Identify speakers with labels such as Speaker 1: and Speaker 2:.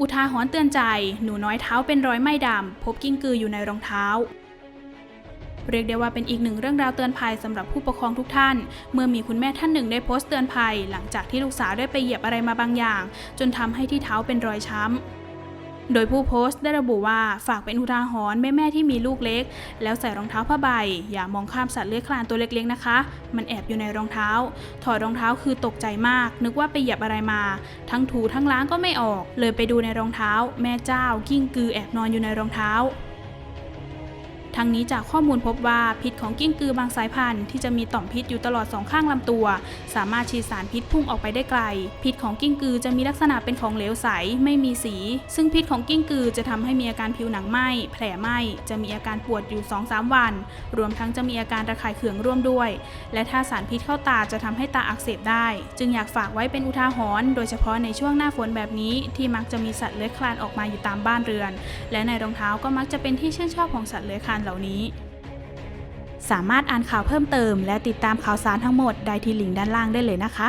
Speaker 1: อุทาหรณ์เตือนใจ หนูน้อยเท้าเป็นรอยไหม้ดำ พบกิ้งกืออยู่ในรองเท้า เรียกได้ว่าเป็นอีกหนึ่งเรื่องราวเตือนภัยสำหรับผู้ปกครองทุกท่าน เมื่อมีคุณแม่ท่านหนึ่งได้โพสต์เตือนภัย หลังจากที่ลูกสาวได้ไปเหยียบอะไรมาบางอย่าง จนทำให้ที่เท้าเป็นรอยช้ำ โดยผู้โพสต์ได้ระบุว่าฝากเป็นอุทาหรณ์แม่แม่ๆที่มีลูกเล็ก แล้วใส่รองเท้าผ้าใบ อย่ามองข้ามสัตว์เลื้อยคลานตัวเล็กๆนะคะ มันแอบอยู่ในรองเท้า ถอดรองเท้าคือตกใจมาก นึกว่าไปเหยียบอะไรมา ทั้งถูทั้งล้างก็ไม่ออก เลยไปดูในรองเท้า แม่เจ้ากิ้งกือแอบนอนอยู่ในรองเท้า ทั้งนี้จากข้อมูลพบว่าพิษของกิ้งกือบางสายพันธุ์ที่จะมีต่อมพิษอยู่ตลอดสองข้างลำตัว สามารถฉีดสารพิษพุ่งออกไปได้ไกล พิษของกิ้งกือจะมีลักษณะเป็นของเหลวใสไม่มีสี ซึ่งพิษของกิ้งกือจะทำให้มีอาการผิวหนังไหม้แผลไหม้จะมีอาการปวดอยู่ 2-3 วัน รวมทั้งจะมีอาการระคายเคืองร่วมด้วย และถ้าสารพิษเข้าตาจะทำให้ตาอักเสบได้ จึงอยากฝากไว้เป็นอุทาหรณ์โดยเฉพาะในช่วงหน้าฝนแบบนี้ที่มักจะมีสัตว์เลื้อยคลานออกมาอยู่ตามบ้านเรือน และในรองเท้าก็มักจะเป็นที่ชื่นชอบของสัตว์เลื้อยคลานเหล่านี้ สามารถอ่านข่าวเพิ่มเติม และติดตามข่าวสารทั้งหมดได้ที่ลิงก์ด้านล่างได้เลยนะคะ